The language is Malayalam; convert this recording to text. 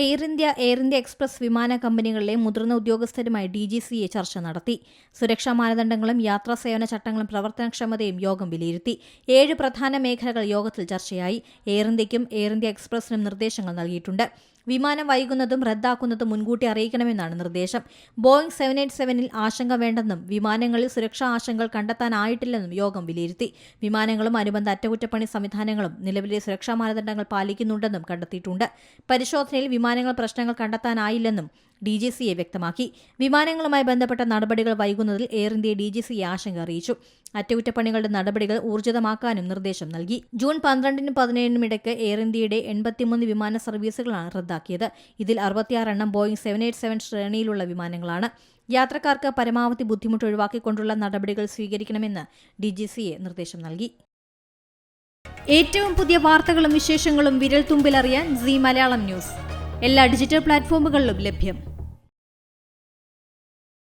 Air India Air India Express വിമാന കമ്പനികളിലെ മുതിർന്ന ഉദ്യോഗസ്ഥരുമായി ഡി ജി സി എ ചർച്ച നടത്തി. സുരക്ഷാ മാനദണ്ഡങ്ങളും യാത്രാ സേവന ചട്ടങ്ങളും പ്രവർത്തനക്ഷമതയും യോഗം വിലയിരുത്തി. ഏഴ് പ്രധാന മേഖലകൾ യോഗത്തിൽ ചർച്ചയായി. എയർ ഇന്ത്യയ്ക്കും എയർ ഇന്ത്യ എക്സ്പ്രസിനും നിർദ്ദേശങ്ങൾ നൽകിയിട്ടുണ്ട്. വിമാനം വൈകുന്നതും റദ്ദാക്കുന്നതും മുൻകൂട്ടി അറിയിക്കണമെന്നാണ് നിർദ്ദേശം. ബോയിംഗ് സെവൻ എയ്റ്റ് സെവനിൽ ആശങ്ക വേണ്ടെന്നും വിമാനങ്ങളിൽ സുരക്ഷാ ആശങ്കകൾ കണ്ടെത്താനായിട്ടില്ലെന്നും യോഗം വിലയിരുത്തി. വിമാനങ്ങളും അനുബന്ധ അറ്റകുറ്റപ്പണി സംവിധാനങ്ങളും നിലവിലെ സുരക്ഷാ മാനദണ്ഡങ്ങൾ പാലിക്കുന്നുണ്ടെന്നും കണ്ടെത്തിയിട്ടുണ്ട്. പരിശോധനയിൽ വിമാനങ്ങൾ പ്രശ്നങ്ങൾ കണ്ടെത്താനായില്ലെന്നും ഡി ജി സിയെ വ്യക്തമാക്കി. വിമാനങ്ങളുമായി ബന്ധപ്പെട്ട നടപടികൾ വൈകുന്നതിൽ എയർ ഇന്ത്യ ഡി ജി സിയെ ആശങ്ക അറിയിച്ചു. അറ്റകുറ്റപ്പണികളുടെ നടപടികൾ ഊർജിതമാക്കാനും നിർദ്ദേശം നൽകി. ജൂൺ പന്ത്രണ്ടിനും പതിനേഴിനും ഇടയ്ക്ക് എയർ ഇന്ത്യയുടെ എൺപത്തിമൂന്ന് വിമാന സർവീസുകളാണ് റദ്ദാക്കിയത്. ഇതിൽ അറുപത്തിയാറെണ്ണം ബോയിംഗ് സെവൻ എയ്റ്റ് സെവൻ ശ്രേണിയിലുള്ള വിമാനങ്ങളാണ്. യാത്രക്കാർക്ക് പരമാവധി ബുദ്ധിമുട്ട് ഒഴിവാക്കിക്കൊണ്ടുള്ള നടപടികൾ സ്വീകരിക്കണമെന്ന് ഡി ജി സിയെ നിർദ്ദേശം നൽകി. ഏറ്റവും പുതിയ വാർത്തകളും വിശേഷങ്ങളും വിരൽ തുമ്പിലറിയാൻ സി മലയാളം ന്യൂസ്. എല്ലാ ഡിജിറ്റൽ പ്ലാറ്റ്ഫോമുകളിലും ലഭ്യം.